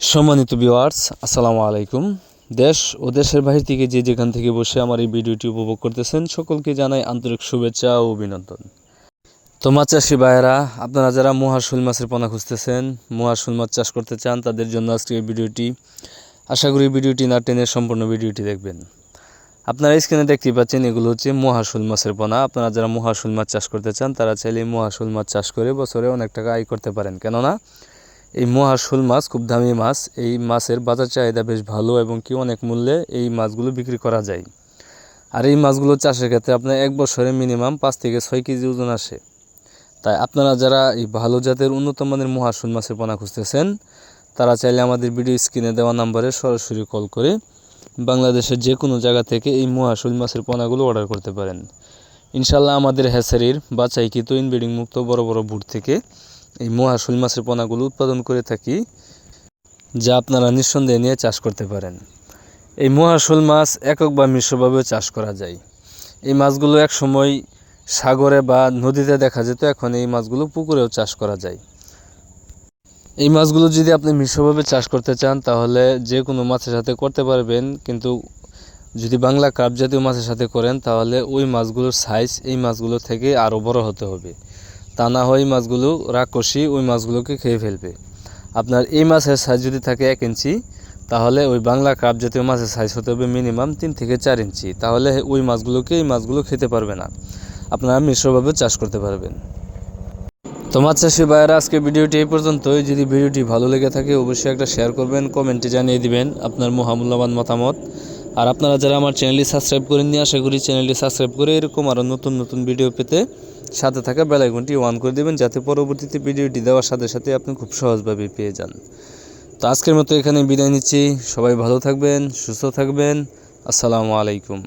সম্মানিত ভিউয়ার্স, আসসালামু আলাইকুম। দেশ ও দেশের বাহির থেকে যে যেখান থেকে বসে আমার এই ভিডিওটি উপভোগ করতেছেন, সকলকে জানাই আন্তরিক শুভেচ্ছা ও অভিনন্দন। তো মাছ চাষি ভাইয়েরা, আপনারা যারা মহা শোল মাছের পোনা খুঁজতেছেন, মহা শোল মাছ চাষ করতে চান, তাদের জন্য আজকে এই ভিডিওটি, আশা করি ভিডিওটি না টেনে সম্পূর্ণ ভিডিওটি দেখবেন। আপনারা স্ক্রিনে দেখতে পাচ্ছেন, এগুলো হচ্ছে মহাশোল মাছের পোনা। আপনারা যারা মহাশোল মাছ চাষ করতে চান, তারা চাইলে মহাশোল মাছ চাষ করে বছরে অনেক টাকা আয় করতে পারেন। কেননা এই মহাশোল মাছ, খুব দামি মাছ, এই মাছের বাজার চাহিদা বেশ ভালো এবং কি অনেক মূল্যে এই মাছগুলো বিক্রি করা যায়। আর এই মাছগুলো চাষের ক্ষেত্রে আপনার এক বছরে মিনিমাম পাঁচ থেকে ছয় কেজি ওজন আসে। তাই আপনারা যারা এই ভালো জাতের উন্নত মানের মহাশোল মাছের পোনা খুঁজতেছেন, তারা চাইলে আমাদের ভিডিও স্ক্রিনে দেওয়া নাম্বারে সরাসরি কল করে বাংলাদেশের যে কোনো জায়গা থেকে এই মহাশোল মাছের পোনাগুলো অর্ডার করতে পারেন। ইনশাল্লাহ আমাদের হ্যাসারির বাছাইকৃত ইনব্রিডিং মুক্ত বড় বড় বুট থেকে এই মহাশোল মাছের পোনাগুলো উৎপাদন করে থাকি, যা আপনারা নিঃসন্দেহে নিয়ে চাষ করতে পারেন। এই মহাশোল মাছ একক বা মিশ্রভাবে চাষ করা যায়। এই মাছগুলো এক সময় সাগরে বা নদীতে দেখা যেত, এখন এই মাছগুলো পুকুরেও চাষ করা যায়। এই মাছগুলো যদি আপনি মিশ্রভাবে চাষ করতে চান, তাহলে যে কোনো মাছের সাথে করতে পারবেন, কিন্তু যদি বাংলা কাপ জাতীয় মাছের সাথে করেন, তাহলে ওই মাছগুলোর সাইজ এই মাছগুলো থেকে আরও বড় হতে হবে। তা না হয় মাছগুলো রাক্ষসী ওই মাছগুলোকে খেয়ে ফেলবে। আপনার এই মাছের সাইজ যদি থাকে এক ইঞ্চি, তাহলে ওই বাংলা কাপ জাতীয় মাছের সাইজ হতে হবে মিনিমাম তিন থেকে চার ইঞ্চি। তাহলে ওই মাছগুলোকে এই মাছগুলো খেতে পারবে না। আপনারা মিশ্রভাবে চাষ করতে পারবেন। তো মাছ চাষি ভাইয়েরা, আজকে ভিডিওটি এই পর্যন্তই। যদি ভিডিওটি ভালো লেগে থাকে, অবশ্যই একটা শেয়ার করবেন, কমেন্টে জানিয়ে দিবেন আপনার মহামূল্যবান মতামত। আর আপনারা যারা আমার চ্যানেলটি সাবস্ক্রাইব করে নিয়ে আশা করি চ্যানেলটি সাবস্ক্রাইব করে এরকম আরও নতুন নতুন ভিডিও পেতে সাথে থাকা বেলাইকনটি ওয়ান করে দেবেন, যাতে পরবর্তীতে ভিডিওটি দেওয়ার সাথে সাথে আপনি খুব সহজভাবে পেয়ে যান। তো আজকের মতো এখানে বিদায় নিচ্ছি। সবাই ভালো থাকবেন, সুস্থ থাকবেন। আসসালামু আলাইকুম।